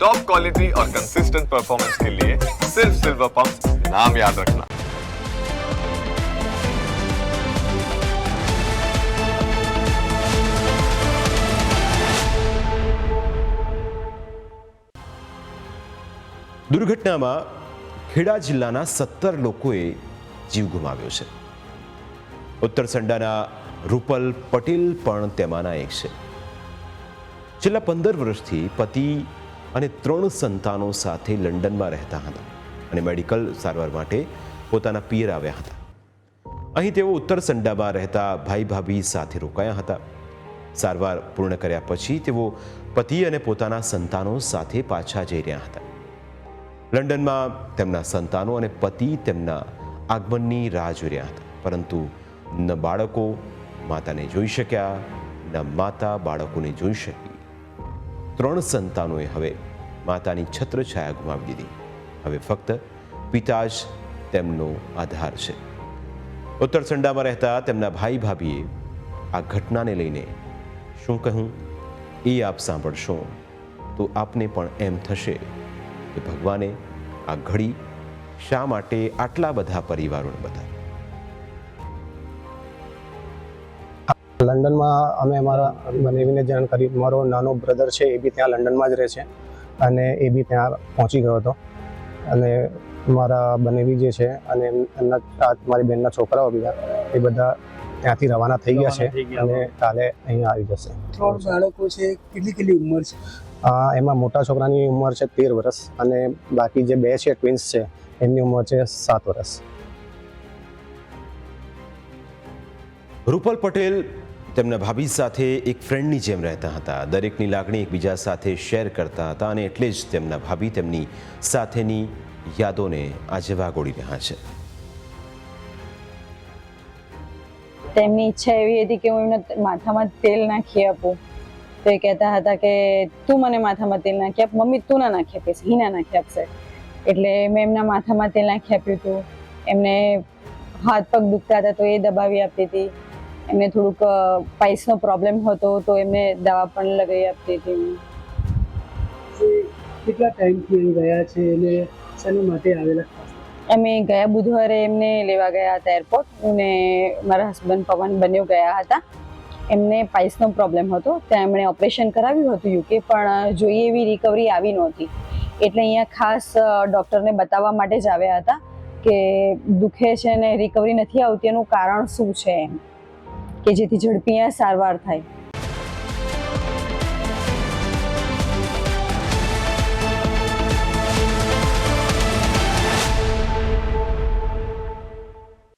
Top quality और consistent performance के लिए सिर्फ सिल्वर पंप नाम याद रखना દુર્ઘટનામાં ખેડા જિલ્લાના સત્તર લોકોએ જીવ ગુમાવ્યો છે ઉત્તર સંડાના રૂપલ પટેલ પણ તેમાંના એક છે છેલ્લા પંદર વર્ષથી પતિ અને ત્રણ સંતાનો સાથે લંડનમાં રહેતા હતા અને મેડિકલ સારવાર માટે પોતાના પિયર આવ્યા હતા. અહીં તેઓ ઉત્તર સંડામાં રહેતા ભાઈ ભાભી સાથે રોકાયા હતા. સારવાર પૂર્ણ કર્યા પછી તેઓ પતિ અને પોતાના સંતાનો સાથે પાછા જઈ રહ્યા હતા. લંડનમાં તેમના સંતાનો અને પતિ તેમના આગમનની રાહ જોઈ રહ્યા હતા. પરંતુ ન બાળકો માતાને જોઈ શક્યા, ન માતા બાળકોને જોઈ શકી. ત્રણ સંતાનોએ હવે માતાની છત્રછાયા ગુમાવી દીધી. હવે ફક્ત પિતા જ તેમનો આધાર છે. ઉત્તરસંડામાં રહેતા તેમના ભાઈ ભાભીએ આ ઘટનાને લઈને શું કહું એ આપ સાંભળશો. તો આપને પણ એમ થશે કે ભગવાને આ ઘડી શા માટે આટલા બધા પરિવારોને બતાવી? લંડનમાં અમે અમારા બનેવીને જાણ કરી. મારો નાનો બ્રધર છે એ બી ત્યાં લંડનમાં જ રહે છે અને એ બી ત્યાં પહોંચી ગયો હતો. અને મારા બનેવી જે છે અને એમના મારી બેનના છોકરાઓ બીજા એ બધા ત્યાંથી રવાના થઈ ગયા છે અને કાલે અહીંયા આવી જશે. ત્રણ બાળકો છે કેટલી કેટલી ઉંમર છે? આ એમાં મોટા છોકરાની ઉંમર છે તેર વર્ષ અને બાકી જે બે છે ટ્વિન્સ છે એમની ઉંમર છે સાત વર્ષ. રૂપલ પટેલ તેમના ભાભી સાથે એક ફ્રેન્ડની જેમ રહેતા હતા. દરેકની લાગણી એકબીજા સાથે શેર કરતા હતા અને એટલે જ તેમના ભાભી તેમની સાથેની યાદોને આજે વાગોળી રહ્યા છે. તેમની ઈચ્છા એવી હતી કે હું એમને માથામાં તેલ નાખી આપું. તો એ કહેતા હતા કે, તું મને માથામાં તેલ નાખી આપ, મમ્મી તું ના નાખી આપીશ હિ ના નાખી આપશે. એટલે મેં એમના માથામાં તેલ નાખી આપ્યું હતું. એમને હાથ પગ દુખતા હતા તો એ દબાવી આપતી હતી. એમને થોડુંક પાઇસનો પ્રોબ્લેમ હતો તો એમને દવા પણ લગાવી આપતી હતી કેટલા ટાઈમથી અહીં ગયા છે અને શાના માટે આવેલા અમે ગયા બુધવારે એમને લેવા ગયા હતા એરપોર્ટ અને મારા હસબન્ડ પવન બંને ગયા હતા. એમને પાઇસનો પ્રોબ્લેમ હતો. ત્યાં એમણે ઓપરેશન કરાવ્યું હતું યુકે પણ જોઈએ એવી રિકવરી આવી નહોતી. એટલે અહીંયા ખાસ ડૉક્ટરને બતાવવા માટે જ આવ્યા હતા કે દુખે છે ને રિકવરી નથી આવતી એનું કારણ શું છે એમ. કે જેથી ઝડપી સારવાર થાય.